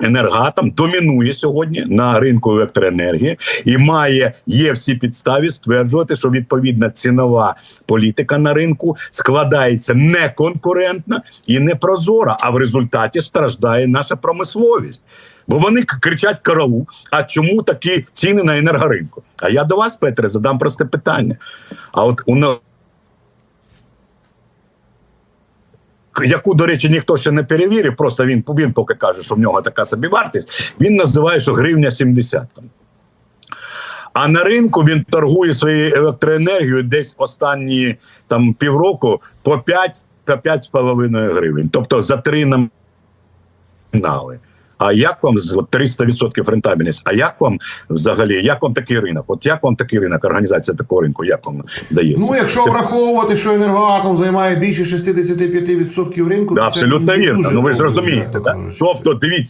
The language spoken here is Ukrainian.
Енергатом домінує сьогодні на ринку електроенергії і має є всі підстави стверджувати, що відповідна цінова політика на ринку складається неконкурентна і непрозора. А в результаті страждає наша промисловість. Бо вони кричать караул. А чому такі ціни на енергоринку? А я до вас, Петре, задам просте питання. А от у на- яку, до речі, ніхто ще не перевірив, просто він, він поки каже, що в нього така собі вартість, він називає, що гривня 70 там. А на ринку він торгує своєю електроенергією десь останні там півроку по 5 по 5,5 гривень. Тобто за три номінали. А як вам з от 300% рентабельність? А як вам взагалі, як вам такий ринок? От як вам такий ринок, організація такого ринку, як вам дається? Ну, якщо Це- враховувати, що енергоатом займає більше 65% ринку, Да, то це абсолютно не вірно. Ну ви ж розумієте, так? тобто дивіться.